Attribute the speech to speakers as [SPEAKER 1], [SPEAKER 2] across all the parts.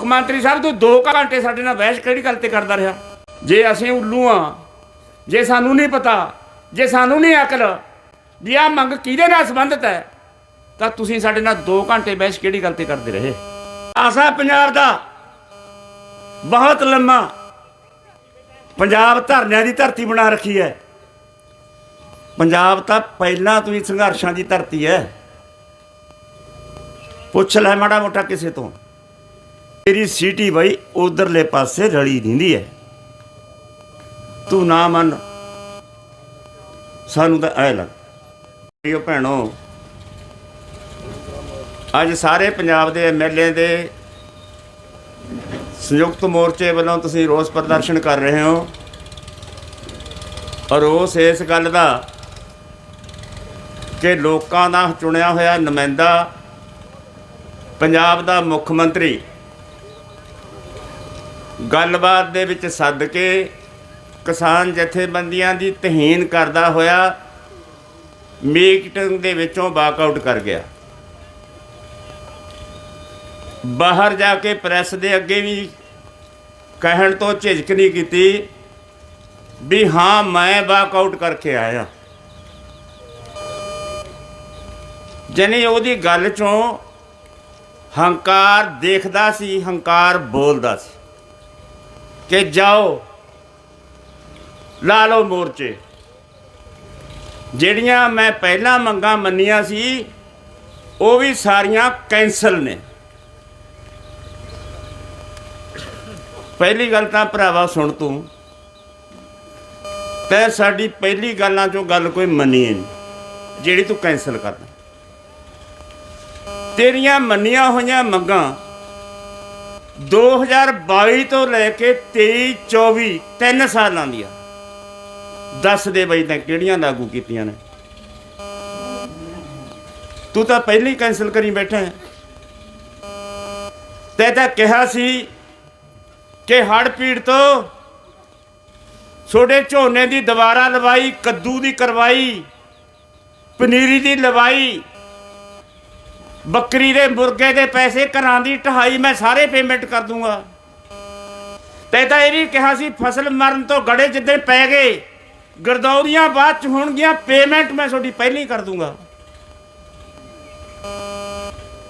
[SPEAKER 1] ਮੁੱਖ ਮੰਤਰੀ ਸਾਹਿਬ, ਤੂੰ 2 ਘੰਟੇ ਸਾਡੇ ਨਾਲ ਬਹਿਸ ਕਿਹੜੀ ਗੱਲ ਤੇ ਕਰਦਾ ਰਿਹਾ? ਜੇ ਅਸੀਂ ਉੱਲੂ ਆ, ਜੇ ਸਾਨੂੰ ਨਹੀਂ ਪਤਾ, ਜੇ ਸਾਨੂੰ ਨਹੀਂ ਅਕਲ ਵੀ ਆਹ ਮੰਗ ਕਿਹਦੇ ਨਾਲ ਸੰਬੰਧਿਤ ਹੈ, ਤਾਂ ਤੁਸੀਂ ਸਾਡੇ ਨਾਲ 2 ਘੰਟੇ ਬਹਿਸ ਕਿਹੜੀ ਗੱਲ ਤੇ ਕਰਦੇ ਰਹੇ? ਆਸਾ ਪੰਜਾਬ ਦਾ ਬਹੁਤ ਲੰਮਾ ਪੰਜਾਬ ਧਰਨਿਆਂ ਦੀ ਧਰਤੀ ਬਣਾ ਰੱਖੀ ਹੈ। ਪੰਜਾਬ ਤਾਂ ਪਹਿਲਾਂ ਤੋਂ ਹੀ ਸੰਘਰਸ਼ਾਂ ਦੀ ਧਰਤੀ ਹੈ। ਪੁੱਛ ਲੈ ਮਾੜਾ ਮੋਟਾ ਕਿਸੇ ਤੋਂ। ਤੇਰੀ ਸੀਟੀ ਬਈ ਉਧਰਲੇ ਪਾਸੇ ਰਲੀ ਦਿੰਦੀ ਹੈ ਤੂੰ ਨਾ ਮੰਨ। ਸਾਨੂੰ ਤਾਂ ਐ ਲੱਗ। ਵੀਓ ਭੈਣੋ, ਅੱਜ ਸਾਰੇ ਪੰਜਾਬ ਦੇ ਐਮਐਲਏ ਦੇ ਸੰਯੁਕਤ ਮੋਰਚੇ ਵੱਲੋਂ ਤੁਸੀਂ ਰੋਸ ਪ੍ਰਦਰਸ਼ਨ ਕਰ ਰਹੇ ਹੋ। ਔਰ ਰੋਸ ਇਸ ਗੱਲ ਦਾ ਕਿ ਲੋਕਾਂ ਦਾ ਚੁਣਿਆ ਹੋਇਆ ਨੁਮਾਇੰਦਾ ਪੰਜਾਬ ਦਾ ਮੁੱਖ ਮੰਤਰੀ ਗੱਲਬਾਤ ਦੇ ਵਿੱਚ ਸੱਦ ਕੇ ਕਿਸਾਨ ਜਥੇਬੰਦੀਆਂ ਦੀ ਤਹੀਨ ਕਰਦਾ ਹੋਇਆ ਮੀਟਿੰਗ ਦੇ ਵਿੱਚੋਂ ਵਾਕਆਊਟ ਕਰ ਗਿਆ। ਬਾਹਰ ਜਾ ਕੇ ਪ੍ਰੈਸ ਦੇ ਅੱਗੇ ਵੀ ਕਹਿਣ ਤੋਂ ਝਿਜਕ ਨਹੀਂ ਕੀਤੀ ਵੀ ਹਾਂ, ਮੈਂ ਵਾਕਆਊਟ ਕਰਕੇ ਆਇਆ। ਜਨੇ ਉਹਦੀ ਗੱਲ ਚੋਂ ਹੰਕਾਰ ਦੇਖਦਾ ਸੀ, ਹੰਕਾਰ ਬੋਲਦਾ ਸੀ। ਕਿ ਜਾਓ। ਲਾ ਲਓ ਮੋਰਚੇ। ਜਿਹੜੀਆਂ ਮੈਂ ਪਹਿਲਾਂ ਮੰਗਾਂ ਮੰਨੀਆਂ ਸੀ, ਉਹ ਵੀ ਸਾਰੀਆਂ ਕੈਂਸਲ ਨੇ। ਪਹਿਲੀ ਗੱਲ ਤਾਂ ਭਰਾਵਾ ਸੁਣ ਤੂੰ। ਤੈ ਸਾਡੀ ਪਹਿਲੀ ਗੱਲਾਂ ਚੋਂ ਗੱਲ ਕੋਈ ਮੰਨੀ ਨਹੀਂ, ਜਿਹੜੀ ਤੂੰ ਕੈਂਸਲ ਕਰਦਾ। ਤੇਰੀਆਂ ਮੰਨੀਆਂ ਹੋਈਆਂ ਮੰਗਾਂ 2022 ਤੋਂ ਲੈ ਕੇ 23 24 ਤਿੰਨ ਸਾਲਾਂ ਦੀਆਂ। ਦੱਸ ਦੇ ਬਈ ਤਾਂ ਕਿਹੜੀਆਂ ਲਾਗੂ ਕੀਤੀਆਂ ਨੇ। ਤੂੰ ਤਾਂ ਪਹਿਲਾਂ ਹੀ ਕੈਨਸਲ ਕਰੀ ਬੈਠਾ ਹੈ। ਤੈ ਤਾਂ ਕਿਹਾ ਸੀ ਕਿ ਹੜ ਪੀੜ ਤੋਂ ਛੋਡੇ ਝੋਨੇ ਦੀ ਦੁਬਾਰਾ ਲਵਾਈ, ਕੱਦੂ ਦੀ ਕਰਵਾਈ, ਪਨੀਰੀ ਦੀ ਲਵਾਈ ਬੱਕਰੀ ਦੇ ਮੁਰਗੇ ਦੇ ਪੈਸੇ ਘਰਾਂ ਦੀ ਢਹਾਈ ਮੈਂ ਸਾਰੇ ਪੇਮੈਂਟ ਕਰ ਦੂੰਗਾ। ਤੇ ਤਾਂ ਇਹ ਵੀ ਕਿਹਾ ਸੀ, ਫਸਲ ਮਰਨ ਤੋਂ ਗੜੇ ਜਿੱਦੇ ਪੈ ਗਏ, ਗਰਦੌਰੀਆਂ ਬਾਅਦ ਚ ਹੋਣਗੀਆਂ ਪੇਮੈਂਟ ਮੈਂ ਤੁਹਾਡੀ ਪਹਿਲੀ ਕਰ ਦੂੰਗਾ।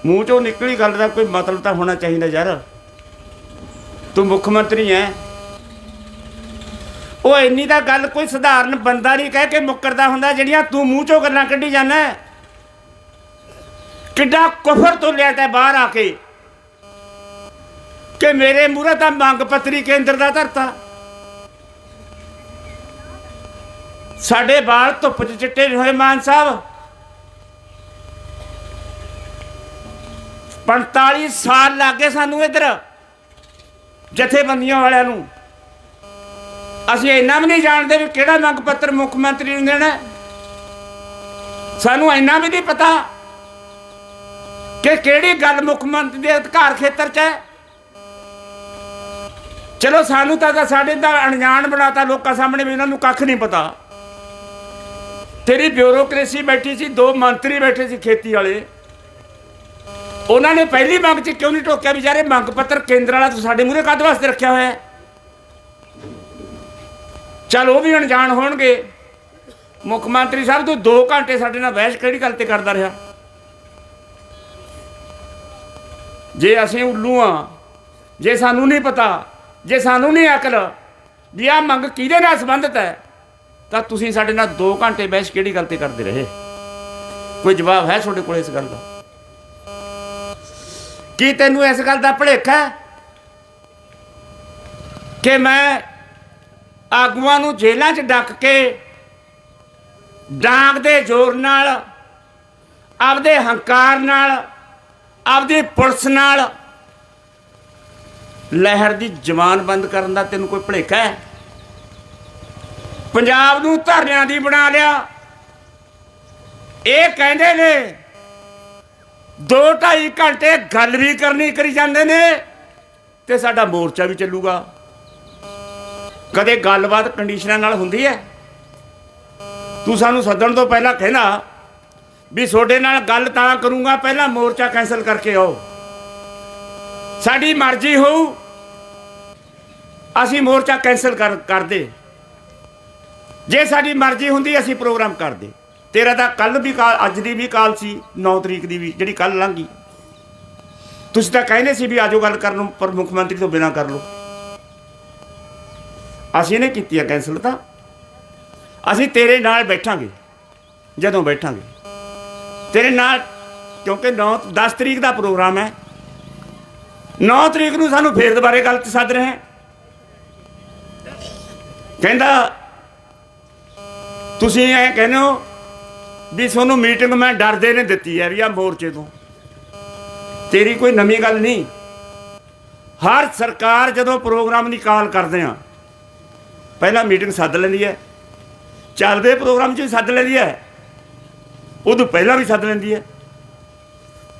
[SPEAKER 1] ਮੂੰਹ ਚੋਂ ਨਿਕਲੀ ਗੱਲ ਦਾ ਕੋਈ ਮਤਲਬ ਤਾਂ ਹੋਣਾ ਚਾਹੀਦਾ ਯਾਰ। ਤੂੰ ਮੁੱਖ ਮੰਤਰੀ ਹੈ ਉਹ ਇੰਨੀ ਤਾਂ ਗੱਲ ਕੋਈ ਸਧਾਰਨ ਬੰਦਾ ਨਹੀਂ ਕਹਿ ਕੇ ਮੁੱਕਰਦਾ ਹੁੰਦਾ, ਜਿਹੜੀਆਂ ਤੂੰ ਮੂੰਹ ਚੋਂ ਗੱਲਾਂ ਕੱਢੀ ਜਾਂਦਾ ਕਿੱਡਾ ਕੁਫਰ ਤੋਂ ਲਿਆ ਤਾ ਬਾਹਰ ਆ ਕੇ ਕਿ ਮੇਰੇ ਮੂਹਰੇ ਤਾਂ ਮੰਗ ਪੱਤਰੀ ਕੇਂਦਰ ਦਾ ਧਰਤਾ। ਸਾਡੇ ਬਾਲ ਧੁੱਪ 'ਚ ਚਿੱਟੇ ਹੋਏ ਮਾਨ ਸਾਹਿਬ। 45 ਸਾਲ ਲੱਗੇ ਸਾਨੂੰ ਇੱਧਰ ਜਥੇਬੰਦੀਆਂ ਵਾਲਿਆਂ ਨੂੰ। ਅਸੀਂ ਇੰਨਾ ਵੀ ਨਹੀਂ ਜਾਣਦੇ ਵੀ ਕਿਹੜਾ ਮੰਗ ਪੱਤਰ ਮੁੱਖ ਮੰਤਰੀ ਨੂੰ ਦੇਣਾ। ਸਾਨੂੰ ਇੰਨਾ ਵੀ ਨਹੀਂ ਪਤਾ ਕਿ ਕਿਹੜੀ ਗੱਲ ਮੁੱਖ ਮੰਤਰੀ ਦੇ ਅਧਿਕਾਰ ਖੇਤਰ 'ਚ ਹੈ? ਚਲੋ ਸਾਨੂੰ ਤਾਂ ਸਾਡੇ ਦਾ ਅਣਜਾਣ ਬਣਾਤਾ ਲੋਕਾਂ ਸਾਹਮਣੇ ਵੀ ਇਹਨਾਂ ਨੂੰ ਕੱਖ ਨਹੀਂ ਪਤਾ। ਤੇਰੀ ਬਿਊਰੋਕ੍ਰੇਸੀ ਬੈਠੀ ਸੀ, ਦੋ ਮੰਤਰੀ ਬੈਠੇ ਸੀ ਖੇਤੀ ਵਾਲੇ। ਉਹਨਾਂ ਨੇ ਪਹਿਲੀ ਮੰਗ 'ਚ ਕਿਉਂ ਨਹੀਂ ਟੋਕਿਆ ਵੀ ਯਾਰ ਮੰਗ ਪੱਤਰ ਕੇਂਦਰ ਵਾਲਾ ਤੂੰ ਸਾਡੇ ਮੂਹਰੇ ਕਾਹਦੇ ਵਾਸਤੇ ਰੱਖਿਆ ਹੋਇਆ ਹੈ। ਚਲ ਉਹ ਵੀ ਅਣਜਾਣ ਹੋਣਗੇ। ਮੁੱਖ ਮੰਤਰੀ ਸਾਹਿਬ ਤੂੰ 2 ਘੰਟੇ ਸਾਡੇ ਨਾਲ ਬਹਿਸ ਕਿਹੜੀ ਗੱਲ ਤੇ ਕਰਦਾ ਰਿਹਾ? ਜੇ ਅਸੀਂ ਉੱਲੂ ਆ, ਜੇ ਸਾਨੂੰ ਨਹੀਂ ਪਤਾ, ਜੇ ਸਾਨੂੰ ਨਹੀਂ ਅਕਲ ਵੀ ਆਹ ਮੰਗ ਕਿਹਦੇ ਨਾਲ ਸੰਬੰਧਿਤ ਹੈ, ਤਾਂ ਤੁਸੀਂ ਸਾਡੇ ਨਾਲ 2 ਘੰਟੇ ਬਹਿਸ ਕਿਹੜੀ ਗੱਲ ਤੇ ਕਰਦੇ ਰਹੇ? ਕੋਈ ਜਵਾਬ ਹੈ ਤੁਹਾਡੇ ਕੋਲ ਇਸ ਗੱਲ ਦਾ? ਕੀ ਤੈਨੂੰ ਇਸ ਗੱਲ ਦਾ ਭੁਲੇਖਾ ਹੈ ਕਿ ਮੈਂ ਆਗੂਆਂ ਨੂੰ ਜੇਲ੍ਹਾਂ 'ਚ ਡੱਕ ਕੇ ਡਾਂਗ ਦੇ ਜ਼ੋਰ ਨਾਲ, ਆਪਦੇ ਹੰਕਾਰ ਨਾਲ ਆਪਦੀ ਪੁਲਿਸ ਨਾਲ ਲਹਿਰ ਦੀ ਜ਼ਮਾਨ ਬੰਦ ਕਰਨ ਦਾ ਤੈਨੂੰ ਕੋਈ ਭੁਲੇਖਾ ਹੈ? ਪੰਜਾਬ ਨੂੰ ਧਰਨਿਆਂ ਦੀ ਬਣਾ ਲਿਆ। ਇਹ ਕਹਿੰਦੇ ਨੇ 2.5 ਘੰਟੇ ਗੱਲ ਵੀ ਕਰਨੀ ਕਰੀ ਜਾਂਦੇ ਨੇ ਤੇ ਸਾਡਾ ਮੋਰਚਾ ਵੀ ਚੱਲੂਗਾ। ਕਦੇ ਗੱਲਬਾਤ ਕੰਡੀਸ਼ਨਾਂ ਨਾਲ ਹੁੰਦੀ ਹੈ? ਤੂੰ ਸਾਨੂੰ ਸੱਦਣ ਤੋਂ ਪਹਿਲਾਂ ਕਹਿਣਾ ਵੀ ਤੁਹਾਡੇ ਨਾਲ ਗੱਲ ਤਾਂ ਕਰੂੰਗਾ, ਪਹਿਲਾਂ ਮੋਰਚਾ ਕੈਨਸਲ ਕਰਕੇ ਆਓ। ਸਾਡੀ ਮਰਜ਼ੀ ਹੋਊ, ਅਸੀਂ ਮੋਰਚਾ ਕੈਨਸਲ ਕਰ ਕਰਦੇ। ਜੇ ਸਾਡੀ ਮਰਜ਼ੀ ਹੁੰਦੀ, ਅਸੀਂ ਪ੍ਰੋਗਰਾਮ ਕਰਦੇ। ਤੇਰਾ ਤਾਂ ਕੱਲ ਵੀ ਕਾਲ, ਅੱਜ ਦੀ ਵੀ ਕਾਲ ਸੀ 9 ਤਰੀਕ ਦੀ ਵੀ, ਜਿਹੜੀ ਕੱਲ ਲੰਘੀ। ਤੁਸੀਂ ਤਾਂ ਕਹਿੰਦੇ ਸੀ ਵੀ ਆਜੋ ਗੱਲ ਕਰਨ ਨੂੰ, ਪਰ ਮੁੱਖ ਮੰਤਰੀ ਤੋਂ ਬਿਨਾਂ ਕਰ ਲਓ। ਅਸੀਂ ਨੇ ਕੀਤੀ ਆ ਕੈਨਸਲ ਤਾਂ। ਅਸੀਂ ਤੇਰੇ ਨਾਲ ਬੈਠਾਂਗੇ, ਜਦੋਂ ਬੈਠਾਂਗੇ। ਤੇਰੇ ਨਾਲ, ਕਿਉਂਕਿ 9 10 ਤਰੀਕ ਦਾ ਪ੍ਰੋਗਰਾਮ ਹੈ। 9 ਤਰੀਕ ਨੂੰ ਸਾਨੂੰ ਫੇਰ ਦੁਬਾਰੇ ਗੱਲ 'ਚ ਸੱਦ ਰਹੇ ਕਹਿੰਦਾ, ਤੁਸੀਂ ਐ ਕਹਿੰਦੇ ਹੋ ਵੀ ਤੁਹਾਨੂੰ ਮੀਟਿੰਗ ਮੈਂ ਡਰਦੇ ਨੇ ਦਿੱਤੀ ਹੈ ਵੀ ਆ ਮੋਰਚੇ ਤੋਂ। ਤੇਰੀ ਕੋਈ ਨਵੀਂ ਗੱਲ ਨਹੀਂ। ਹਰ ਸਰਕਾਰ ਜਦੋਂ ਪ੍ਰੋਗਰਾਮ ਦੀ ਕਾਲ ਕਰਦੇ ਆ, ਪਹਿਲਾਂ ਮੀਟਿੰਗ ਸੱਦ ਲੈਂਦੀ ਹੈ। ਚੱਲਦੇ ਪ੍ਰੋਗਰਾਮ 'ਚ ਵੀ ਸੱਦ ਲੈਂਦੀ ਹੈ। ਉਦੋਂ ਪਹਿਲਾਂ ਵੀ ਸੱਦ ਲੈਂਦੀ ਹੈ।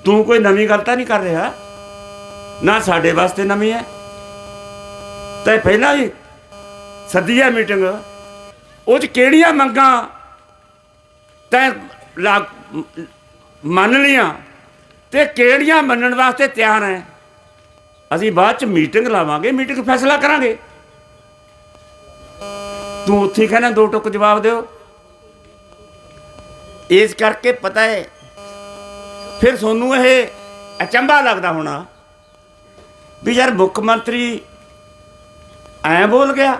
[SPEAKER 1] ਤੂੰ ਕੋਈ ਨਵੀਂ ਗੱਲ ਤਾਂ ਨਹੀਂ ਕਰ ਰਿਹਾ? ਨਾ ਸਾਡੇ ਵਾਸਤੇ ਨਵੀਂ ਹੈ। ਤੇ ਪਹਿਲਾਂ ਵੀ ਸੱਦੀ ਹੈ ਮੀਟਿੰਗ। ਉਹ 'ਚ ਕਿਹੜੀਆਂ ਮੰਗਾਂ ਤੈਂ ਲਾ- ਮੰਨ ਲੀਆਂ ਤੇ ਕਿਹੜੀਆਂ ਮੰਨਣ ਵਾਸਤੇ ਤਿਆਰ ਹੈ? ਅਸੀਂ ਬਾਅਦ ਚ ਮੀਟਿੰਗ ਲਾਵਾਂਗੇ, ਮੀਟਿੰਗ ਫੈਸਲਾ ਕਰਾਂਗੇ। ਤੂੰ ਉੱਥੇ ਕਹਿੰਦਾ ਦੋ ਟੁਕ ਜਵਾਬ ਦਿਓ। ਇਸ ਕਰਕੇ ਪਤਾ ਹੈ। ਫਿਰ ਤੁਹਾਨੂੰ ਇਹ ਅਚੰਭਾ ਲੱਗਦਾ ਹੋਣਾ ਵੀ ਯਾਰ ਮੁੱਖ ਮੰਤਰੀ ਐ ਬੋਲ ਗਿਆ।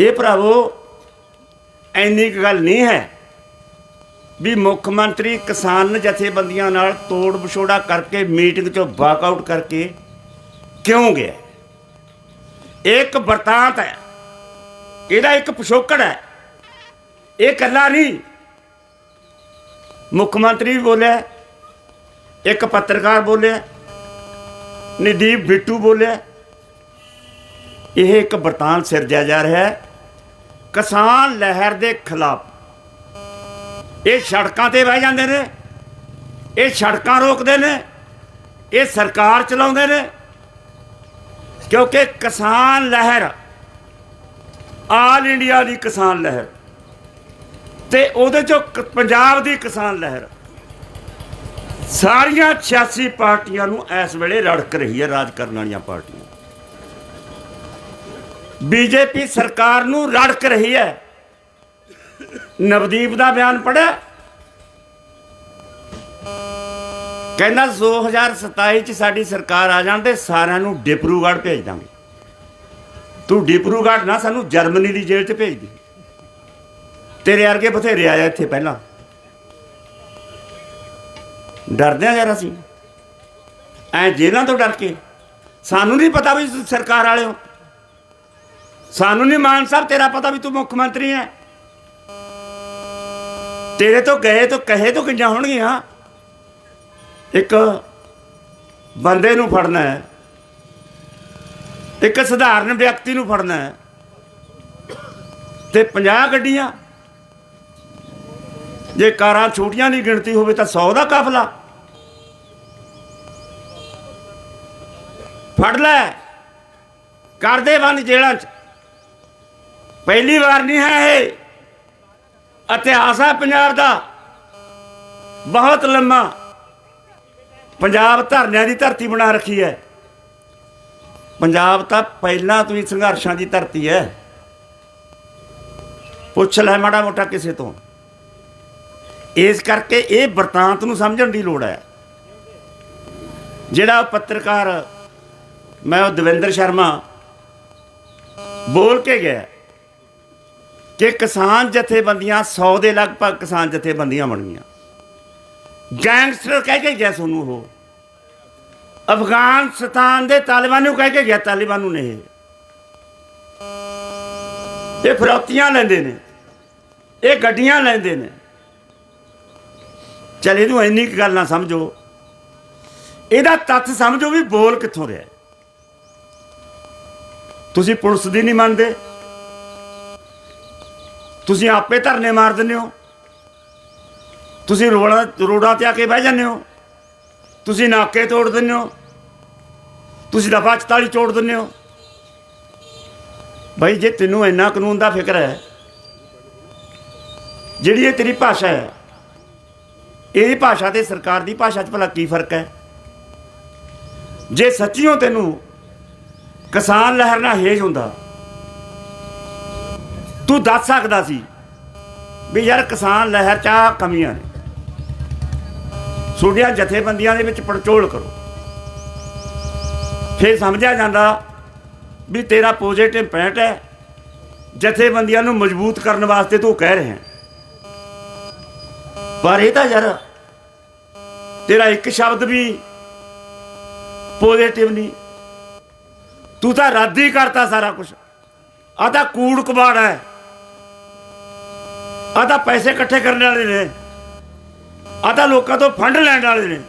[SPEAKER 1] ਇਹ ਭਰਾਵੋ ਐਨੀ ਕੁ ਗੱਲ ਨਹੀਂ ਹੈ ਵੀ ਮੁੱਖ ਮੰਤਰੀ ਕਿਸਾਨ ਜਥੇਬੰਦੀਆਂ ਨਾਲ ਤੋੜ ਵਿਛੋੜਾ ਕਰਕੇ ਮੀਟਿੰਗ ਚੋਂ ਵਾਕਆਊਟ ਕਰਕੇ ਕਿਉਂ ਗਿਆ? ਇਹ ਇੱਕ ਵਰਤਾਂਤ ਹੈ। ਇਹਦਾ ਇੱਕ ਪਿਛੋਕੜ ਹੈ। ਇਹ ਇਕੱਲਾ ਨਹੀਂ। ਮੁੱਖ ਮੰਤਰੀ ਵੀ ਬੋਲਿਆ, ਇੱਕ ਪੱਤਰਕਾਰ ਬੋਲਿਆ, ਨਦੀਪ ਬਿੱਟੂ ਬੋਲਿਆ, ਇਹ ਇੱਕ ਵਰਤਾਨ ਸਿਰਜਿਆ ਜਾ ਰਿਹਾ ਹੈ। ਕਿਸਾਨ ਲਹਿਰ ਦੇ ਖਿਲਾਫ। ਇਹ ਸੜਕਾਂ ਤੇ ਬਹਿ ਜਾਂਦੇ ਨੇ, ਇਹ ਸੜਕਾਂ ਰੋਕਦੇ ਨੇ, ਇਹ ਸਰਕਾਰ ਚਲਾਉਂਦੇ ਨੇ, ਕਿਉਂਕਿ ਕਿਸਾਨ ਲਹਿਰ, ਆਲ ਇੰਡੀਆ ਦੀ ਕਿਸਾਨ ਲਹਿਰ। ਤੇ ਉਹਦੇ ਚੋਂ ਕ- ਪੰਜਾਬ ਦੀ ਕਿਸਾਨ ਲਹਿਰ। ਸਾਰੀਆਂ 86 ਪਾਰਟੀਆਂ ਨੂੰ ਇਸ ਵੇਲੇ ਰੜਕ ਰਹੀ ਹੈ ਰਾਜ ਕਰਨ ਵਾਲੀਆਂ ਪਾਰਟੀਆਂ। ਬੀਜੇਪੀ ਸਰਕਾਰ ਨੂੰ ਰੜਕ ਰਹੀ ਹੈ। ਨਵਦੀਪ ਦਾ ਬਿਆਨ ਪੜਿਆ ਕਹਿੰਦਾ 2027 ਚ ਸਾਡੀ ਸਰਕਾਰ ਆ ਜਾਣ ਤੇ ਸਾਰਿਆਂ ਨੂੰ ਡਿਪਰੂਗੜ੍ਹ ਭੇਜ ਦਾਂਗੇ। ਤੂੰ ਡਿਪਰੂਗੜ੍ਹ ਨਾ ਸਾਨੂੰ ਜਰਮਨੀ ਦੀ ਜੇਲ੍ਹ ਚ ਭੇਜ ਦੇ। ਤੇਰੇ ਵਰਗੇ ਬਥੇਰੇ ਆਇਆ ਇੱਥੇ ਪਹਿਲਾਂ। ਡਰਦੇ ਆ ਯਾਰ ਅਸੀਂ। ਐ ਜੇਲਾਂ ਤੋਂ ਡਰ ਕੇ। ਸਾਨੂੰ ਨਹੀਂ ਪਤਾ ਵੀ ਤੁਸੀਂ ਸਰਕਾਰ ਵਾਲੇ ਹੋ। ਸਾਨੂੰ ਨਹੀਂ ਮਾਨ ਸਾਹਿਬ, ਤੇਰਾ ਪਤਾ ਵੀ ਤੂੰ ਮੁੱਖ ਮੰਤਰੀ ਹੈ ਤੇਰੇ ਤੋਂ ਗਏ ਤੋਂ ਕਹੇ ਤੋਂ ਕਿੰਜਾਂ ਹੋਣਗੀਆਂ। ਇੱਕ ਬੰਦੇ ਨੂੰ ਫੜਨਾ ਹੈ ਇੱਕ ਸਧਾਰਨ ਵਿਅਕਤੀ ਨੂੰ ਫੜਨਾ ਹੈ ਤੇ 50 ਗੱਡੀਆਂ ਜੇ ਕਾਰਾਂ ਛੋਟੀਆਂ ਦੀ ਗਿਣਤੀ ਹੋਵੇ ਤਾਂ 100 ਦਾ ਕਾਫਲਾ। ਫੜ ਲੈ। ਕਰਦੇ ਬੰਦ ਜੇਲ੍ਹਾਂ 'ਚ। ਪਹਿਲੀ ਵਾਰ ਨਹੀਂ ਹੈ ਇਹ। ਇਤਿਹਾਸ ਹੈ ਪੰਜਾਬ ਦਾ। ਬਹੁਤ ਲੰਮਾ। ਪੰਜਾਬ ਧਰਨਿਆਂ ਦੀ ਧਰਤੀ ਬਣਾ ਰੱਖੀ ਹੈ। ਪੰਜਾਬ ਤਾਂ ਪਹਿਲਾਂ ਤੋਂ ਹੀ ਸੰਘਰਸ਼ਾਂ ਦੀ ਧਰਤੀ ਹੈ। ਪੁੱਛ ਲੈ ਮਾੜਾ ਮੋਟਾ ਕਿਸੇ ਤੋਂ। ਇਸ ਕਰਕੇ ਇਹ ਵਰਤਾਂਤ ਨੂੰ ਸਮਝਣ ਦੀ ਲੋੜ ਹੈ। ਜਿਹੜਾ ਪੱਤਰਕਾਰ ਮੈਂ ਉਹ ਦਵਿੰਦਰ ਸ਼ਰਮਾ ਬੋਲ ਕੇ ਗਿਆ ਕਿ ਕਿਸਾਨ ਜਥੇਬੰਦੀਆਂ 100 ਦੇ ਲਗਭਗ ਕਿਸਾਨ ਜਥੇਬੰਦੀਆਂ ਬਣ ਗਈਆਂ ਗੈਂਗਸਟਰ ਕਹਿ ਕੇ ਗਿਆ ਤੁਹਾਨੂੰ ਉਹ। ਅਫਗਾਨਿਸਤਾਨ ਦੇ ਤਾਲਿਬਾਨ ਨੂੰ ਕਹਿ ਕੇ ਗਿਆ, ਤਾਲਿਬਾਨ ਨੂੰ ਨਹੀਂ। ਇਹ ਫਰੋਤੀਆਂ ਲੈਂਦੇ ਨੇ, ਇਹ ਗੱਡੀਆਂ ਲੈਂਦੇ ਨੇ। ਚਲ ਇਹਨੂੰ ਇੰਨੀ ਕੁ ਗੱਲ ਨਾ ਸਮਝੋ। ਇਹਦਾ ਤੱਥ ਸਮਝੋ ਵੀ ਬੋਲ ਕਿੱਥੋਂ ਰਿਹਾ। ਤੁਸੀਂ ਪੁਲਿਸ ਦੀ ਨਹੀਂ ਮੰਨਦੇ। ਤੁਸੀਂ ਆਪੇ ਧਰਨੇ ਮਾਰ ਦਿੰਦੇ ਹੋ। ਤੁਸੀਂ ਰੋੜਾਂ ਰੋਡਾਂ ਤੇ ਆ ਕੇ ਬਹਿ ਜਾਂਦੇ ਹੋ। ਤੁਸੀਂ ਨਾਕੇ ਤੋੜ ਦਿੰਦੇ ਹੋ। ਤੁਸੀਂ ਦਫਾ 44 ਤੋੜ ਦਿੰਦੇ ਹੋ। ਭਾਈ ਜੇ ਤੈਨੂੰ ਇੰਨਾ ਕਾਨੂੰਨ ਦਾ ਫਿਕਰ ਹੈ, ਜਿਹੜੀ ਇਹ ਤੇਰੀ ਭਾਸ਼ਾ ਹੈ ਇਹ ਭਾਸ਼ਾ ਤੇ ਸਰਕਾਰ ਦੀ ਭਾਸ਼ਾ 'ਚ ਭਲਾ ਕੀ ਫ਼ਰਕ ਹੈ? ਜੇ ਸੱਚੀਓ ਤੈਨੂੰ ਕਿਸਾਨ ਲਹਿਰ ਨਾਲ ਹੇਜ ਹੁੰਦਾ, ਤੂੰ ਦੱਸ ਸਕਦਾ ਸੀ ਵੀ ਯਾਰ ਕਿਸਾਨ ਲਹਿਰ ਚ ਆਹ ਕਮੀਆਂ ਨੇ। ਤੁਹਾਡੀਆਂ ਜਥੇਬੰਦੀਆਂ ਦੇ ਵਿੱਚ ਪੜਚੋਲ ਕਰੋ। ਫਿਰ ਸਮਝਿਆ ਜਾਂਦਾ ਵੀ ਤੇਰਾ ਪੋਜ਼ਿਟਿਵ ਪੁਆਇੰਟ ਹੈ, ਜਥੇਬੰਦੀਆਂ ਨੂੰ ਮਜ਼ਬੂਤ ਕਰਨ ਵਾਸਤੇ ਤੂੰ ਕਹਿ ਰਿਹਾ ਪਰ ਇਹ ਤਾਂ ਯਾਰ, ਤੇਰਾ ਇੱਕ ਸ਼ਬਦ ਵੀ ਪੋਜ਼ਿਟਿਵ ਨਹੀਂ। ਤੂੰ ਤਾਂ ਰੱਦ ਹੀ ਕਰਤਾ ਸਾਰਾ ਕੁਝ ਆ ਤਾਂ ਕੂੜ ਕਬਾੜ ਹੈ। ਆ ਤਾਂ ਪੈਸੇ ਇਕੱਠੇ ਕਰਨ ਵਾਲੇ ਨੇ। ਆ ਤਾਂ ਲੋਕਾਂ ਤੋਂ ਫੰਡ ਲੈਣ ਵਾਲੇ ਨੇ।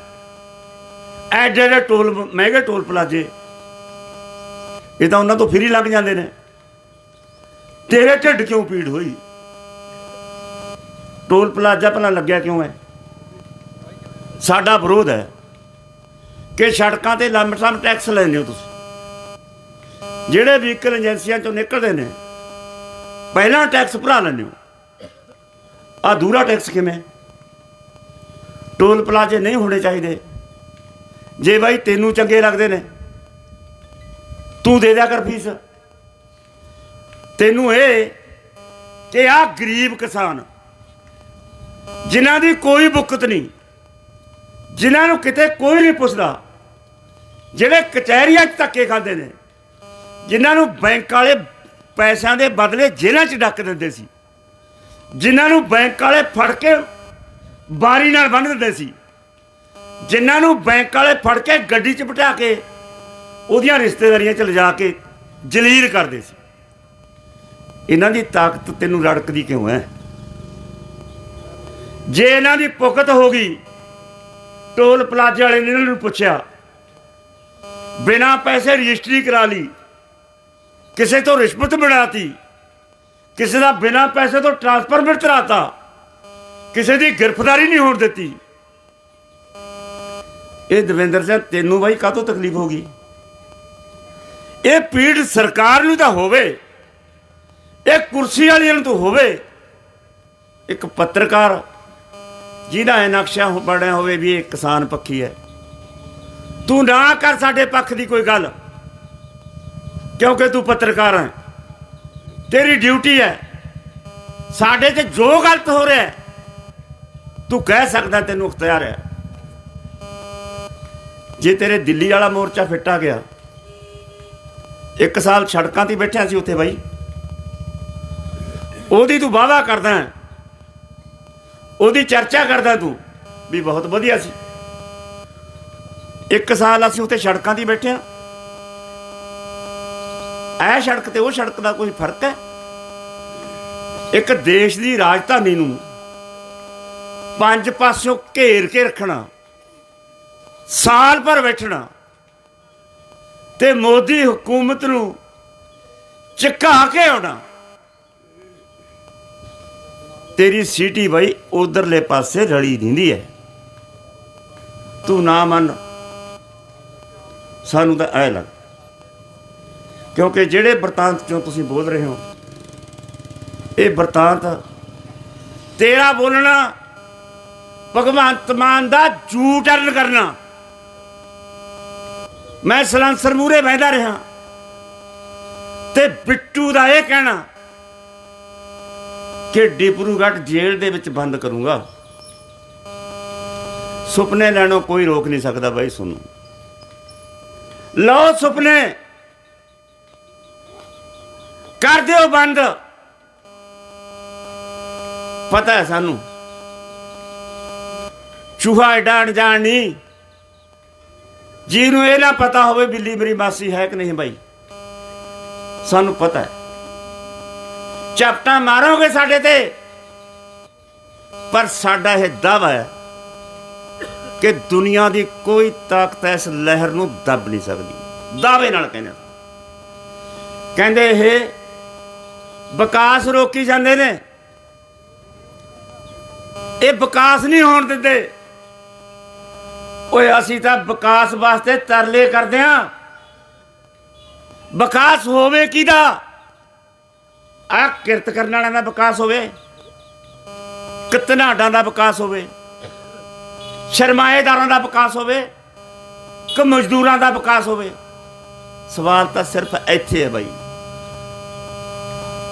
[SPEAKER 1] ਐਡੇ ਐਡੇ ਟੋਲ ਮਹਿੰਗੇ ਟੋਲ ਪਲਾਜੇ, ਇਹ ਤਾਂ ਉਹਨਾਂ ਤੋਂ ਫਰੀ ਲੱਗ ਜਾਂਦੇ ਨੇ। ਤੇਰੇ ਢਿੱਡ ਕਿਉਂ ਪੀੜ ਹੋਈ? ਟੋਲ ਪਲਾਜ਼ਾ ਭਲਾ ਲੱਗਿਆ ਕਿਉਂ ਹੈ? ਸਾਡਾ ਵਿਰੋਧ ਹੈ ਕਿ ਸੜਕਾਂ ਤੇ ਲੰਮਸਮ ਟੈਕਸ ਲੈਂਦੇ ਹੋ ਤੁਸੀਂ। ਜਿਹੜੇ ਵਹੀਕਲ ਏਜੰਸੀਆਂ ਚੋਂ ਨਿਕਲਦੇ ਨੇ, ਪਹਿਲਾਂ ਟੈਕਸ ਭਰਾ ਲੈਂਦੇ ਹੋ। ਆ ਦੂਰਾ ਟੈਕਸ ਕਿਵੇਂ? ਟੋਲ ਪਲਾਜ਼ੇ ਨਹੀਂ ਹੋਣੇ ਚਾਹੀਦੇ। ਜੇ ਬਾਈ ਤੈਨੂੰ ਚੰਗੇ ਲੱਗਦੇ ਨੇ, ਤੂੰ ਦੇ ਦਿਆ ਕਰ ਫੀਸ। ਤੈਨੂੰ ਇਹ ਕਿ ਆ ਗਰੀਬ ਕਿਸਾਨ ਜਿਨ੍ਹਾਂ ਦੀ ਕੋਈ ਬੁੱਕਤ ਨਹੀਂ, ਜਿਨ੍ਹਾਂ ਨੂੰ ਕਿਤੇ ਕੋਈ ਨਹੀਂ ਪੁੱਛਦਾ, ਜਿਹੜੇ ਕਚਹਿਰੀਆਂ 'ਚ ਧੱਕੇ ਖਾਂਦੇ ਨੇ, ਜਿਨ੍ਹਾਂ ਨੂੰ ਬੈਂਕ ਵਾਲੇ ਪੈਸਿਆਂ ਦੇ ਬਦਲੇ ਜੇਲ੍ਹਾਂ 'ਚ ਡੱਕ ਦਿੰਦੇ ਸੀ, ਜਿਨ੍ਹਾਂ ਨੂੰ ਬੈਂਕ ਵਾਲੇ ਫੜ ਕੇ ਬਾਰੀ ਨਾਲ ਬੰਨ ਦਿੰਦੇ ਸੀ, ਜਿਨ੍ਹਾਂ ਨੂੰ ਬੈਂਕ ਵਾਲੇ ਫੜ ਕੇ ਗੱਡੀ 'ਚ ਬਿਠਾ ਕੇ ਉਹਦੀਆਂ ਰਿਸ਼ਤੇਦਾਰੀਆਂ 'ਚ ਲਿਜਾ ਕੇ ਜਲੀਲ ਕਰਦੇ ਸੀ। ਇਹਨਾਂ ਦੀ ਤਾਕਤ ਤੈਨੂੰ ਰੜਕਦੀ ਕਿਉਂ ਹੈ? ਜੇ ਇਹਨਾਂ ਦੀ ਪੁਕਤ ਹੋ ਗਈ, ਟੋਲ ਪਲਾਜ਼ੇ ਵਾਲੇ ਨੇ ਇਹਨਾਂ ਨੂੰ ਪੁੱਛਿਆ, ਬਿਨਾ ਪੈਸੇ ਰਜਿਸਟਰੀ ਕਰਾ ਲਈ, ਕਿਸੇ ਤੋਂ ਰਿਸ਼ਵਤ ਬਣਾਤੀ, ਕਿਸੇ ਦਾ ਬਿਨਾ ਪੈਸੇ ਤੋਂ ਟ੍ਰਾਂਸਫਰ ਕਰਾਤਾ ਕਿਸੇ ਦੀ ਗ੍ਰਿਫਤਾਰੀ ਨਹੀਂ ਹੋਣ ਦਿੱਤੀ। ਇਹ ਦਵਿੰਦਰ ਸਿੰਘ, ਤੈਨੂੰ ਬਾਈ ਕਾਹਤੋਂ ਤਕਲੀਫ ਹੋ ਗਈ? ਇਹ ਪੀੜ ਸਰਕਾਰ ਨੂੰ ਤਾਂ ਹੋਵੇ, ਇਹ ਕੁਰਸੀ ਵਾਲਿਆਂ ਨੂੰ ਤਾਂ ਹੋਵੇ, ਇੱਕ ਪੱਤਰਕਾਰ ਜਿਹਦਾ ਇਹ ਨਕਸ਼ਾ ਬਣਿਆ ਹੋਵੇ ਵੀ ਇਹ ਕਿਸਾਨ ਪੱਖੀ ਹੈ। ਤੂੰ ਨਾ ਕਰ ਸਾਡੇ ਪੱਖ ਦੀ ਕੋਈ ਗੱਲ, ਕਿਉਂਕਿ ਤੂੰ ਪੱਤਰਕਾਰ ਹੈ। ਤੇਰੀ ਡਿਊਟੀ ਹੈ। ਸਾਡੇ 'ਚ ਜੋ ਗਲਤ ਹੋ ਰਿਹਾ ਤੂੰ ਕਹਿ ਸਕਦਾ ਤੈਨੂੰ ਅਖਤਿਆਰ ਹੈ। ਜੇ ਤੇਰੇ ਦਿੱਲੀ ਵਾਲਾ ਮੋਰਚਾ ਫਿੱਟਾ ਗਿਆ, ਇੱਕ ਸਾਲ ਸੜਕਾਂ ਤੇ ਬੈਠਿਆ ਸੀ ਉੱਥੇ ਬਾਈ। ਉਹਦੀ ਤੂੰ ਵਾਅਦਾ ਕਰਦਾ ਹੈ ਉਹਦੀ ਚਰਚਾ ਕਰਦਾ ਤੂੰ। ਵੀ ਬਹੁਤ ਵਧੀਆ ਸੀ। ਇੱਕ ਸਾਲ ਅਸੀਂ ਉੱਥੇ ਸੜਕਾਂ ਤੇ ਬੈਠੇ ਆ ਐ ਸੜਕ ਤੇ ਉਹ ਸੜਕ ਦਾ ਕੋਈ ਫ਼ਰਕ ਹੈ? ਇੱਕ ਦੇਸ਼ ਦੀ ਰਾਜਧਾਨੀ ਨੂੰ ਪੰਜ ਪਾਸਿਓਂ ਘੇਰ ਕੇ ਰੱਖਣਾ, ਸਾਲ ਭਰ ਬੈਠਣਾ ਤੇ ਮੋਦੀ ਹਕੂਮਤ ਨੂੰ ਝੁਕਾ ਕੇ ਆਉਣਾ। ਤੇਰੀ ਸੀਟੀ ਬਾਈ ਉਧਰਲੇ ਪਾਸੇ ਰਲੀ ਦਿੰਦੀ ਹੈ। ਤੂੰ ਨਾ ਮੰਨ। ਸਾਨੂੰ ਤਾਂ ਐ ਲੱਗ। ਕਿਉਂਕਿ ਜਿਹੜੇ ਬਰਤਾਂਤ ਚੋਂ ਤੁਸੀਂ ਬੋਲ ਰਹੇ ਹੋ, ਇਹ ਬਰਤਾਂਤ ਤੇਰਾ ਬੋਲਣਾ, ਭਗਵੰਤ ਮਾਨ ਦਾ ਝੂਠ ਅਰਨ ਕਰਨਾ। ਮੈਂ ਸਲਾਂਸਰ ਮੂਰੇ ਬਹਿੰਦਾ ਰਿਹਾ ਤੇ ਬਿੱਟੂ ਦਾ ਇਹ ਕਹਿਣਾ ਕਿ ਡਿਪਰੂਗੜ੍ਹ ਜੇਲ੍ਹ ਦੇ ਵਿੱਚ ਬੰਦ ਕਰੂੰਗਾ। ਸੁਪਨੇ ਲੈਣੋਂ ਕੋਈ ਰੋਕ ਨਹੀਂ ਸਕਦਾ ਬਾਈ ਸੁਣੋ ਲਓ ਸੁਪਨੇ। ਕਰ ਦਿਓ ਬੰਦ। ਪਤਾ ਹੈ ਸਾਨੂੰ। ਚੂਹਾ ਏਡਾ ਅਣਜਾਣ ਨਹੀਂ। ਜਿਹਨੂੰ ਇਹ ਨਾ ਪਤਾ ਹੋਵੇ ਬਿੱਲੀ ਮੇਰੀ ਮਾਸੀ ਹੈ ਕਿ ਨਹੀਂ ਬਾਈ। ਸਾਨੂੰ ਪਤਾ ਹੈ। ਚਾਪਟਾ ਮਾਰੋਗੇ ਸਾਡੇ ਤੇ? ਪਰ ਸਾਡਾ ਇਹ ਦਾਵਾ ਹੈ ਕਿ ਦੁਨੀਆ ਦੀ ਕੋਈ ਤਾਕਤ ਇਸ ਲਹਿਰ ਨੂੰ ਦੱਬ ਨਹੀਂ ਸਕਦੀ। ਦਾਅਵੇ ਨਾਲ ਕਹਿੰਦੇ ਕਹਿੰਦੇ ਇਹ ਵਿਕਾਸ ਰੋਕੀ ਜਾਂਦੇ ਨੇ। ਇਹ ਵਿਕਾਸ ਨਹੀਂ ਹੋਣ ਦਿੰਦੇ। ਓਏ ਅਸੀਂ ਤਾਂ ਵਿਕਾਸ ਵਾਸਤੇ ਤਰਲੇ ਕਰਦੇ ਆਂ ਵਿਕਾਸ ਹੋਵੇ ਕਿਹਦਾ? ਆ ਕਿਰਤ ਕਰਨ ਵਾਲਿਆਂ ਦਾ ਵਿਕਾਸ ਹੋਵੇ, ਕਿਤਨਾਡਾਂ ਦਾ ਵਿਕਾਸ ਹੋਵੇ, ਸ਼ਰਮਾਏਦਾਰਾਂ ਦਾ ਵਿਕਾਸ ਹੋਵੇ, ਕਿ ਮਜ਼ਦੂਰਾਂ ਦਾ ਵਿਕਾਸ ਹੋਵੇ। ਸਵਾਲ ਤਾਂ ਸਿਰਫ ਇੱਥੇ ਹੈ ਬਾਈ।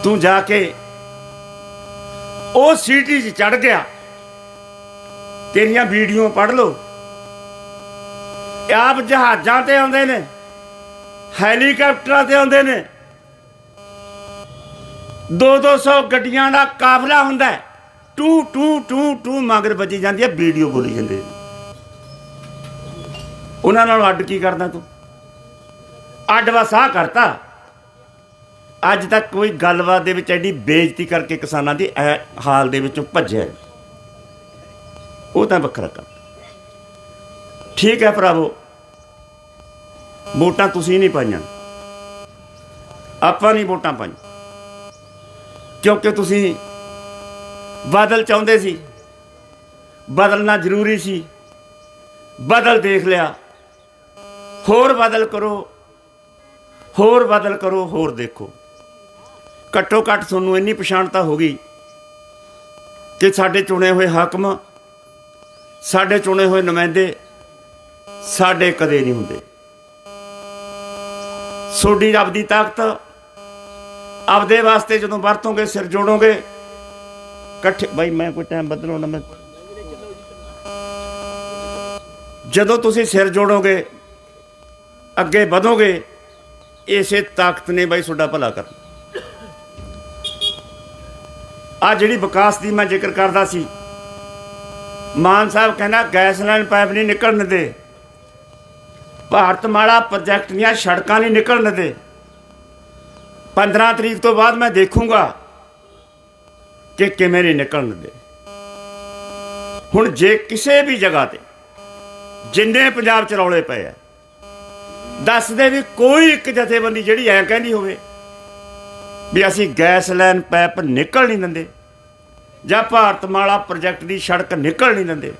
[SPEAKER 1] ਤੂੰ ਜਾ ਕੇ ਉਹ ਸਿਟੀ 'ਚ ਚੜ ਗਿਆ। ਤੇਰੀਆਂ ਵੀਡੀਓ ਪੜ੍ਹ ਲਓ। ਆਪ ਜਹਾਜ਼ਾਂ ਤੇ ਆਉਂਦੇ ਨੇ, ਹੈਲੀਕਾਪਟਰਾਂ ਤੇ ਆਉਂਦੇ ਨੇ। 2-200 ਗੱਡੀਆਂ ਦਾ ਕਾਫਲਾ ਹੁੰਦਾ ਹੈ। ਟੂ ਟੂ ਟੂ ਟੂ ਮਗਰ ਵੱਜੀ ਜਾਂਦੀ ਹੈ, ਵੀਡੀਓ ਬੋਲੀ ਜਾਂਦੇ ਨੇ। ਉਹਨਾਂ ਨਾਲ ਅੱਡ ਕੀ ਕਰਦਾ ਤੂੰ ਅੱਡ ਵਸ ਆਹ ਕਰਤਾ ਅੱਜ ਤੱਕ ਕੋਈ ਗੱਲਬਾਤ ਦੇ ਵਿੱਚ ਐਡੀ ਬੇਇੱਜ਼ਤੀ ਕਰਕੇ ਕਿਸਾਨਾਂ ਦੀ ਇਹ ਹਾਲ ਦੇ ਵਿੱਚੋਂ ਭੱਜਿਆ ਨਹੀਂ। ਉਹ ਤਾਂ ਵੱਖਰਾ ਕੰਮ ਠੀਕ ਹੈ ਭਰਾਵੋ ਵੋਟਾਂ ਤੁਸੀਂ ਨਹੀਂ ਪਾਈਆਂ ਆਪਾਂ ਨਹੀਂ ਵੋਟਾਂ ਪਾਈਆਂ ਕਿਉਂਕਿ ਤੁਸੀਂ ਬਦਲ ਚਾਹੁੰਦੇ ਸੀ। ਬਦਲਣਾ ਜ਼ਰੂਰੀ ਸੀ। ਬਦਲ ਦੇਖ ਲਿਆ। ਹੋਰ ਬਦਲ ਕਰੋ। ਹੋਰ ਬਦਲ ਕਰੋ, ਹੋਰ ਦੇਖੋ। ਘੱਟੋ ਘੱਟ ਤੁਹਾਨੂੰ ਇੰਨੀ ਪਛਾਣ ਤਾਂ ਹੋ ਗਈ ਕਿ ਸਾਡੇ ਚੁਣੇ ਹੋਏ ਹਾਕਮ, ਸਾਡੇ ਚੁਣੇ ਹੋਏ ਨੁਮਾਇੰਦੇ ਸਾਡੇ ਕਦੇ ਨਹੀਂ ਹੁੰਦੇ। ਸੋਡੀ ਰੱਬ ਦੀ ਤਾਕਤ ਆਪਦੇ ਵਾਸਤੇ ਜਦੋਂ ਵਰਤੋਂਗੇ, ਸਿਰ ਜੋੜੋਗੇ। ਇਕੱਠੇ ਬਾਈ, ਮੈਂ ਕੋਈ ਟਾਈਮ ਬਦਲੋ ਨਾ, ਮੈਂ ਜਦੋਂ ਤੁਸੀਂ ਸਿਰ ਜੋੜੋਗੇ, ਅੱਗੇ ਵਧੋਗੇ, ਇਸੇ ਤਾਕਤ ਨੇ ਬਾਈ ਤੁਹਾਡਾ ਭਲਾ ਕਰਨਾ। ਆ ਜਿਹੜੀ ਵਿਕਾਸ ਦੀ ਮੈਂ ਜ਼ਿਕਰ ਕਰਦਾ ਸੀ, ਮਾਨ ਸਾਹਿਬ ਕਹਿੰਦਾ, ਗੈਸ ਲਾਈਨ ਪਾਈਪ ਨਹੀਂ ਨਿਕਲਣ ਦੇ ਭਾਰਤ ਮਾਲਾ ਪ੍ਰੋਜੈਕਟ ਦੀਆਂ ਸੜਕਾਂ ਨਹੀਂ ਨਿਕਲਣ ਦੇ 15 ਤਰੀਕ ਤੋਂ ਬਾਅਦ ਮੈਂ ਦੇਖੂੰਗਾ ਕਿ ਕਿਵੇਂ ਨਹੀਂ ਨਿਕਲਣ ਦੇ ਹੁਣ ਜੇ ਕਿਸੇ ਵੀ ਜਗ੍ਹਾ ਤੇ ਜਿੰਨੇ ਪੰਜਾਬ ਚ ਰੌਲੇ ਪਏ ਆ, ਦੱਸਦੇ ਵੀ ਕੋਈ ਇੱਕ ਜਥੇਬੰਦੀ ਜਿਹੜੀ ਐ ਕਹਿੰਦੀ ਹੋਵੇ ਵੀ ਅਸੀਂ ਗੈਸ ਲਾਈਨ ਪਾਈਪ ਨਿਕਲ ਨਹੀਂ ਦਿੰਦੇ ਜਾਂ ਭਾਰਤ ਮਾਲਾ ਪ੍ਰੋਜੈਕਟ ਦੀ ਸੜਕ ਨਿਕਲ ਨਹੀਂ ਦਿੰਦੇ।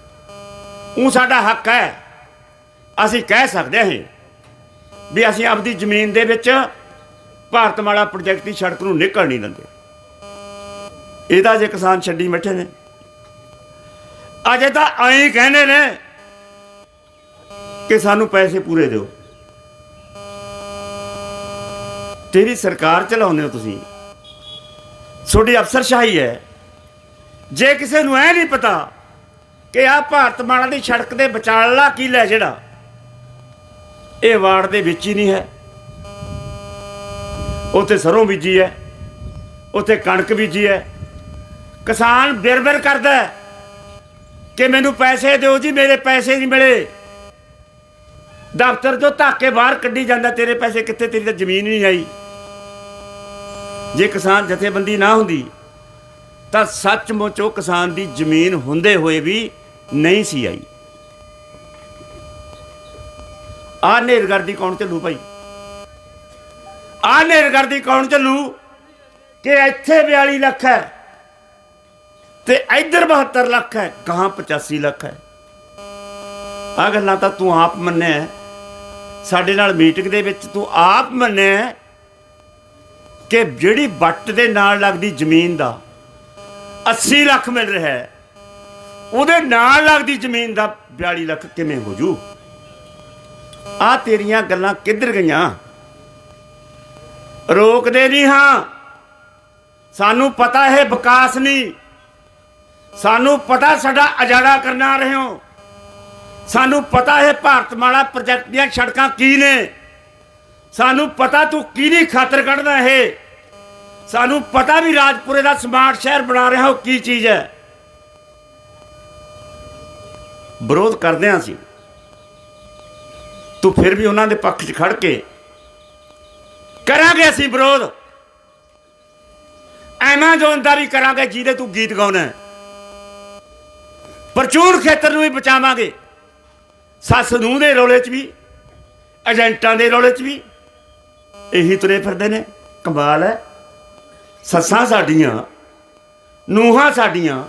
[SPEAKER 1] ਉਹ ਸਾਡਾ ਹੱਕ ਹੈ। ਅਸੀਂ ਕਹਿ ਸਕਦੇ ਹਾਂ ਵੀ ਅਸੀਂ ਆਪਦੀ ਜ਼ਮੀਨ ਦੇ ਵਿੱਚ ਭਾਰਤਮਾਲਾ ਪ੍ਰੋਜੈਕਟ ਦੀ ਸੜਕ ਨੂੰ ਨਿਕਲ ਨਹੀਂ ਦਿੰਦੇ। ਇਹਦਾ ਜੇ ਕਿਸਾਨ ਛੱਡੀ ਬੈਠੇ ਨੇ। ਅਜੇ ਤਾਂ ਐਂ ਕਹਿੰਦੇ ਨੇ ਕਿ ਸਾਨੂੰ ਪੈਸੇ ਪੂਰੇ ਦਿਓ। ਤੇਰੀ ਸਰਕਾਰ ਚਲਾਉਂਦੇ ਹੋ ਤੁਸੀਂ। ਤੁਹਾਡੀ ਅਫਸਰਸ਼ਾਹੀ ਹੈ। ਜੇ ਕਿਸੇ ਨੂੰ ਐ ਨਹੀਂ ਪਤਾ ਕਿ ਆ ਭਾਰਤਮਾਲਾ ਦੀ ਸੜਕ ਦੇ ਵਿਚਾਲਲਾ ਕੀ ਲੈ ਜਿਹੜਾ, ਇਹ ਵਾਰਡ ਦੇ ਵਿੱਚ ਹੀ ਨਹੀਂ ਹੈ। ਉੱਥੇ ਸਰੋਂ ਬੀਜੀ ਹੈ, ਉੱਥੇ ਕਣਕ ਬੀਜੀ ਹੈ। ਕਿਸਾਨ ਬਿਰਬਿਰ ਕਰਦਾ ਹੈ ਕਿ ਮੈਨੂੰ ਪੈਸੇ ਦਿਓ ਜੀ, ਮੇਰੇ ਪੈਸੇ ਨਹੀਂ ਮਿਲੇ। ਦਫ਼ਤਰ ਤੋਂ ਧੱਕੇ ਬਾਹਰ ਕੱਢੀ ਜਾਂਦਾ, ਤੇਰੇ ਪੈਸੇ ਕਿੱਥੇ, ਤੇਰੀ ਤਾਂ ਜ਼ਮੀਨ ਨਹੀਂ ਆਈ। ਜੇ ਕਿਸਾਨ ਜਥੇਬੰਦੀ ਨਾ ਹੁੰਦੀ, ਤਾਂ ਸੱਚਮੁੱਚ ਉਹ ਕਿਸਾਨ ਦੀ ਜ਼ਮੀਨ ਹੁੰਦੇ ਹੋਏ ਵੀ ਨਹੀਂ ਸੀ ਆਈ। ਆ ਨੇਰਗਰਦੀ ਕੌਣ ਝੱਲੂ ਭਾਈ? ਆ ਨੇਰਗਰਦੀ ਕੌਣ ਚੱਲੂ? ਕਿ ਇੱਥੇ 42 ਲੱਖ ਹੈ ਤੇ ਇੱਧਰ 72 ਲੱਖ ਹੈ ਕਹਾਂ 85 ਲੱਖ ਹੈ। ਆ ਗੱਲਾਂ ਤਾਂ ਤੂੰ ਆਪ ਮੰਨਿਆ ਸਾਡੇ ਨਾਲ ਮੀਟਿੰਗ ਦੇ ਵਿੱਚ ਤੂੰ ਆਪ ਮੰਨਿਆ ਕਿ ਜਿਹੜੀ ਵੱਟ ਦੇ ਨਾਲ ਲੱਗਦੀ ਜ਼ਮੀਨ ਦਾ 80 ਲੱਖ ਮਿਲ ਰਿਹਾ ਹੈ, ਉਹਦੇ ਨਾਲ ਲੱਗਦੀ ਜ਼ਮੀਨ ਦਾ 42 ਲੱਖ ਕਿਵੇਂ ਹੋ ਜੂ? ਆ ਤੇਰੀਆਂ ਗੱਲਾਂ ਕਿੱਧਰ ਗਈਆਂ? ਰੋਕਦੇ ਨਹੀਂ ਹਾਂ। ਸਾਨੂੰ ਪਤਾ ਹੈ ਵਿਕਾਸ ਨਹੀਂ। ਸਾਨੂੰ ਪਤਾ ਸਾਡਾ ਅਜਾੜਾ ਕਰਨਾ ਰਹੇ ਹੋ। ਸਾਨੂੰ ਪਤਾ ਹੈ ਭਾਰਤਮਾਲਾ ਪ੍ਰੋਜੈਕਟ ਦੀਆਂ ਸੜਕਾਂ ਕੀ ਨੇ। ਸਾਨੂੰ ਪਤਾ ਤੂੰ ਕਿਹਦੀ ਖਾਤਰ ਕੱਢਦਾ ਇਹ। ਸਾਨੂੰ ਪਤਾ ਵੀ ਰਾਜਪੁਰੇ ਦਾ ਸਮਾਰਟ ਸ਼ਹਿਰ ਬਣਾ ਰਿਹਾ ਹੋ ਕੀ ਚੀਜ਼ ਹੈ। ਵਿਰੋਧ ਕਰਦੇ ਹਾਂ ਅਸੀਂ। ਤੂੰ ਫਿਰ ਵੀ ਉਹਨਾਂ ਦੇ ਪੱਖ 'ਚ ਖੜ ਕੇ ਕਰਾਂਗੇ ਅਸੀਂ ਵਿਰੋਧ। ਐਮਾਜ਼ੋਨਦਾਰੀ ਕਰਾਂਗੇ ਜਿਹਦੇ ਤੂੰ ਗੀਤ ਗਾਉਣਾ ਪ੍ਰਚੂਰ ਖੇਤਰ ਨੂੰ ਵੀ ਬਚਾਵਾਂਗੇ। ਸੱਸ ਨੂੰ ਦੇ ਰੋਲੇ 'ਚ ਵੀ, ਏਜੰਟਾਂ ਦੇ ਰੋਲੇ 'ਚ ਵੀ, ਇਹੀ ਤੁਰੇ ਫਿਰਦੇ ਨੇ। ਕਮਾਲ ਹੈ। ਸੱਸਾਂ ਸਾਡੀਆਂ, ਨੂਹਾਂ ਸਾਡੀਆਂ,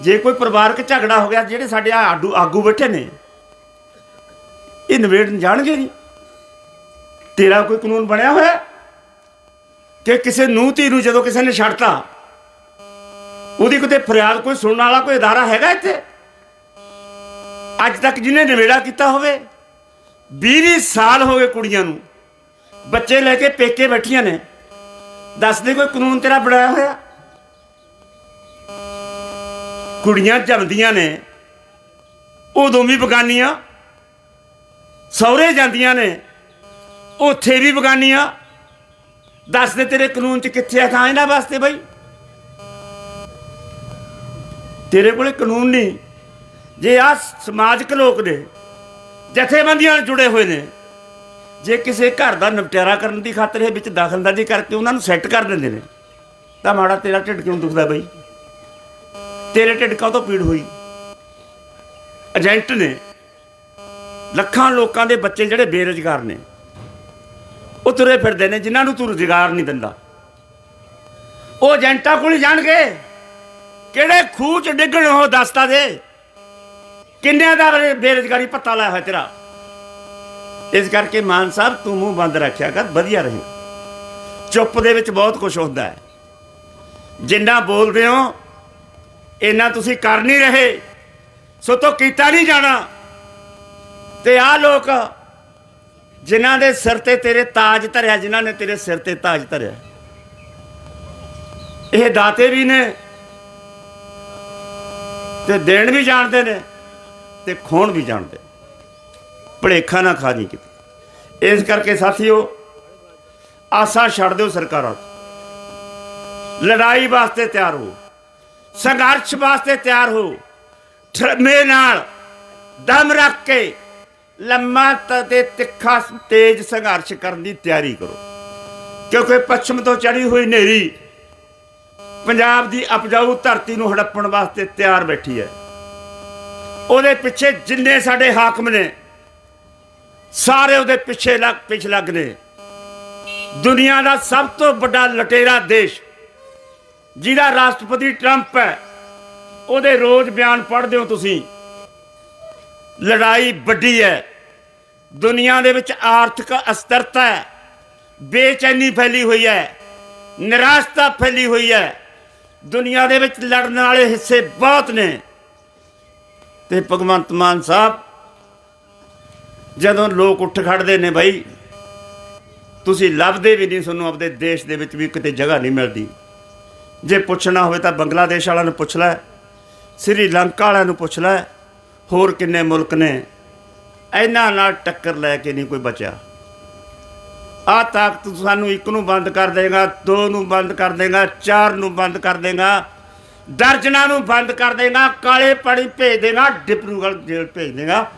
[SPEAKER 1] ਜੇ ਕੋਈ ਪਰਿਵਾਰਕ ਝਗੜਾ ਹੋ ਗਿਆ, ਜਿਹੜੇ ਸਾਡੇ ਆ ਆਡੂ ਆਗੂ ਬੈਠੇ ਨੇ, ਇਹ ਨਿਬੇੜਨ ਜਾਣਗੇ ਨਹੀਂ ਤੇਰਾ ਕੋਈ ਕਾਨੂੰਨ ਬਣਿਆ ਹੋਇਆ? ਕਿ ਕਿਸੇ ਨੂੰ ਧੀ ਨੂੰ ਜਦੋਂ ਕਿਸੇ ਨੇ ਛੱਡਤਾ, ਉਹਦੀ ਕਿਤੇ ਫਰਿਆਦ ਕੋਈ ਸੁਣਨ ਵਾਲਾ ਕੋਈ ਅਦਾਰਾ ਹੈਗਾ ਇੱਥੇ? ਅੱਜ ਤੱਕ ਜਿਹਨੇ ਨਿਬੇੜਾ ਕੀਤਾ ਹੋਵੇ 20 ਸਾਲ ਹੋ ਗਏ ਕੁੜੀਆਂ ਨੂੰ, ਬੱਚੇ ਲੈ ਕੇ ਪੇਕੇ ਬੈਠੀਆਂ ਨੇ ਦੱਸਦੇ ਕੋਈ ਕਾਨੂੰਨ ਤੇਰਾ ਬਣਾਇਆ ਹੋਇਆ? ਕੁੜੀਆਂ ਜੰਮਦੀਆਂ ਨੇ ਉਦੋਂ ਵੀ ਬਗਾਨੀਆਂ, ਸਹੁਰੇ ਜਾਂਦੀਆਂ ਨੇ ਉੱਥੇ ਵੀ ਬਗਾਨੀਆਂ। ਦੱਸ ਦੇ ਤੇਰੇ ਕਾਨੂੰਨ ਚ ਕਿੱਥੇ ਆ ਥਾਂ ਇਹਨਾਂ ਵਾਸਤੇ ਬਈ? ਤੇਰੇ ਕੋਲੇ ਕਾਨੂੰਨ ਨਹੀਂ। ਜੇ ਆ ਸਮਾਜਿਕ ਲੋਕ ਨੇ, ਜਥੇਬੰਦੀਆਂ ਨਾਲ ਜੁੜੇ ਹੋਏ ਨੇ, ਜੇ ਕਿਸੇ ਘਰ ਦਾ ਨਿਪਟਾਰਾ ਕਰਨ ਦੀ ਖਾਤਰ ਇਹ ਵਿੱਚ ਦਖਲਅੰਦਾਜ਼ੀ ਕਰਕੇ ਉਹਨਾਂ ਨੂੰ ਸੈੱਟ ਕਰ ਦਿੰਦੇ ਨੇ, ਤਾਂ ਮਾੜਾ ਤੇਰਾ ਢਿੱਡ ਕਿਉਂ ਦੁਖਦਾ ਬਈ? ਤੇਰੇ ਢਿੱਡ ਕਾਹ ਤੋਂ ਪੀੜ ਹੋਈ? ਏਜੰਟ ਨੇ, ਲੱਖਾਂ ਲੋਕਾਂ ਦੇ ਬੱਚੇ ਜਿਹੜੇ ਬੇਰੁਜ਼ਗਾਰ ਨੇ ਉਹ ਤੁਰੇ ਫਿਰਦੇ ਨੇ, ਜਿਨ੍ਹਾਂ ਨੂੰ ਤੂੰ ਰੁਜ਼ਗਾਰ ਨਹੀਂ ਦਿੰਦਾ। ਉਹ ਏਜੰਟਾਂ ਕੋਲ ਜਾਣਗੇ। ਕਿਹੜੇ ਖੂਹ ਚ ਡਿੱਗਣ ਉਹ ਦੱਸਤਾ ਦੇ? ਕਿੰਨਿਆਂ ਦਾ ਬੇ- ਬੇਰੁਜ਼ਗਾਰੀ ਪਤਾ ਲਾਇਆ ਹੋਇਆ ਤੇਰਾ? ਇਸ ਕਰਕੇ ਮਾਨ ਸਾਹਿਬ, ਤੂੰ ਮੂੰਹ ਬੰਦ ਰੱਖਿਆ ਕਰ, ਵਧੀਆ ਰਹੇ। ਚੁੱਪ ਦੇ ਵਿੱਚ ਬਹੁਤ ਕੁਝ ਹੁੰਦਾ ਹੈ। ਜਿੰਨਾ ਬੋਲਦੇ ਹੋ, ਇੰਨਾ ਤੁਸੀਂ ਕਰ ਨਹੀਂ ਰਹੇ। ਸੋ ਤੋਂ ਕੀਤਾ ਨਹੀਂ ਜਾਣਾ। ਤੇ ਆ ਲੋਕ ਜਿਨ੍ਹਾਂ ਦੇ ਸਿਰ ਤੇ ਤੇਰੇ ਤਾਜ ਧਰਿਆ, ਜਿਨ੍ਹਾਂ ਨੇ ਤੇਰੇ ਸਿਰ ਤੇ ਤਾਜ ਧਰਿਆ। ਇਹ ਦਾਤੇ ਵੀ ਨੇ ਤੇ ਦੇਣ ਵੀ ਜਾਣਦੇ ਨੇ ਤੇ ਖੋਣ ਵੀ ਜਾਣਦੇ। ਭਲੇਖਾ ਨਾ ਖਾ ਜੀ ਕਿਤੇ। ਇਸ ਕਰਕੇ ਸਾਥੀਓ, ਆਸਾ ਛੱਡ ਦਿਓ ਸਰਕਾਰਾਂ ਤੋਂ। ਲੜਾਈ ਵਾਸਤੇ ਤਿਆਰ ਹੋ। ਸੰਘਰਸ਼ ਵਾਸਤੇ ਤਿਆਰ ਹੋ। ਠਰਮੇ ਨਾਲ ਦਮ ਰੱਖ ਕੇ ਲੰਮਾ ਤ- ਤੇ ਤਿੱਖਾ ਤੇਜ਼ ਸੰਘਰਸ਼ ਕਰਨ ਦੀ ਤਿਆਰੀ ਕਰੋ। ਕਿਉਂਕਿ ਪੱਛਮ ਤੋਂ ਚੜੀ ਹੋਈ ਹਨੇਰੀ ਪੰਜਾਬ ਦੀ ਉਪਜਾਊ ਧਰਤੀ ਨੂੰ ਹੜੱਪਣ ਵਾਸਤੇ ਤਿਆਰ ਬੈਠੀ ਹੈ। ਉਹਦੇ ਪਿੱਛੇ ਜਿੰਨੇ ਸਾਡੇ ਹਾਕਮ ਨੇ, ਸਾਰੇ ਉਹਦੇ ਪਿੱਛੇ ਲੱਗ ਪਿੱਛੇ ਲੱਗ ਨੇ। ਦੁਨੀਆ ਦਾ ਸਭ ਤੋਂ ਵੱਡਾ ਲਟੇਰਾ ਦੇਸ਼, ਜਿਹਦਾ ਰਾਸ਼ਟਰਪਤੀ ਟਰੰਪ ਹੈ, ਉਹਦੇ ਰੋਜ਼ ਬਿਆਨ ਪੜ੍ਹਦੇ ਹੋ ਤੁਸੀਂ। ਲੜਾਈ ਵੱਡੀ ਹੈ। ਦੁਨੀਆ ਦੇ ਵਿੱਚ ਆਰਥਿਕ ਅਸਥਿਰਤਾ ਹੈ। ਬੇਚੈਨੀ ਫੈਲੀ ਹੋਈ ਹੈ। ਨਿਰਾਸ਼ਤਾ ਫੈਲੀ ਹੋਈ ਹੈ। ਦੁਨੀਆ ਦੇ ਵਿੱਚ ਲੜਨ ਵਾਲੇ ਹਿੱਸੇ ਬਹੁਤ ਨੇ। ਤੇ ਭਗਵੰਤ ਮਾਨ ਸਾਹਿਬ, ਜਦੋਂ ਲੋਕ ਉੱਠ ਖੜਦੇ ਨੇ ਭਾਈ ਤੁਸੀਂ ਲੱਭਦੇ ਵੀ ਨਹੀਂ, ਤੁਹਾਨੂੰ ਆਪਦੇ ਦੇਸ਼ ਦੇ ਵਿੱਚ ਵੀ ਕਿਤੇ ਜਗ੍ਹਾ ਨਹੀਂ ਮਿਲਦੀ। ਜੇ ਪੁੱਛਣਾ ਹੋਵੇ ਤਾਂ ਬੰਗਲਾਦੇਸ਼ ਵਾਲਿਆਂ ਨੂੰ ਪੁੱਛ ਲੈ ਸ੍ਰੀਲੰਕਾ ਵਾਲਿਆਂ ਨੂੰ ਪੁੱਛ ਲੈ ਹੋਰ ਕਿੰਨੇ ਮੁਲਕ ਨੇ? ਇਹਨਾਂ ਨਾਲ ਟੱਕਰ ਲੈ ਕੇ ਨਹੀਂ ਕੋਈ ਬਚਿਆ। ਆ ਤਾਕਤ ਸਾਨੂੰ ਇੱਕ ਨੂੰ ਬੰਦ ਕਰ ਦੇਗਾ, ਦੋ ਨੂੰ ਬੰਦ ਕਰ ਦੇਗਾ, ਚਾਰ ਨੂੰ ਬੰਦ ਕਰ ਦੇਗਾ, ਦਰਜਨਾਂ ਨੂੰ ਬੰਦ ਕਰ ਦੇਗਾ, ਕਾਲੇ ਪਾਣੀ ਭੇਜ ਦੇਗਾ ਡਿਪਰੂਗੜ ਜੇਲ੍ਹ ਭੇਜ ਦੇਗਾ।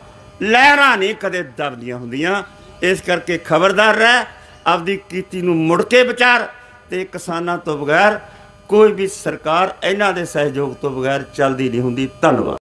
[SPEAKER 1] ਲਹਿਰਾਂ ਨਹੀਂ ਕਦੇ ਦਬਦੀਆਂ ਹੁੰਦੀਆਂ। ਇਸ ਕਰਕੇ ਖਬਰਦਾਰ ਰਹਿ, ਆਪਦੀ ਕੀਤੀ ਨੂੰ ਮੁੜ ਕੇ ਵਿਚਾਰ ਤੇ ਕਿਸਾਨਾਂ ਤੋਂ ਬਗੈਰ ਕੋਈ ਵੀ ਸਰਕਾਰ ਇਹਨਾਂ ਦੇ ਸਹਿਯੋਗ ਤੋਂ ਬਗੈਰ ਚੱਲਦੀ ਨਹੀਂ ਹੁੰਦੀ। ਧੰਨਵਾਦ।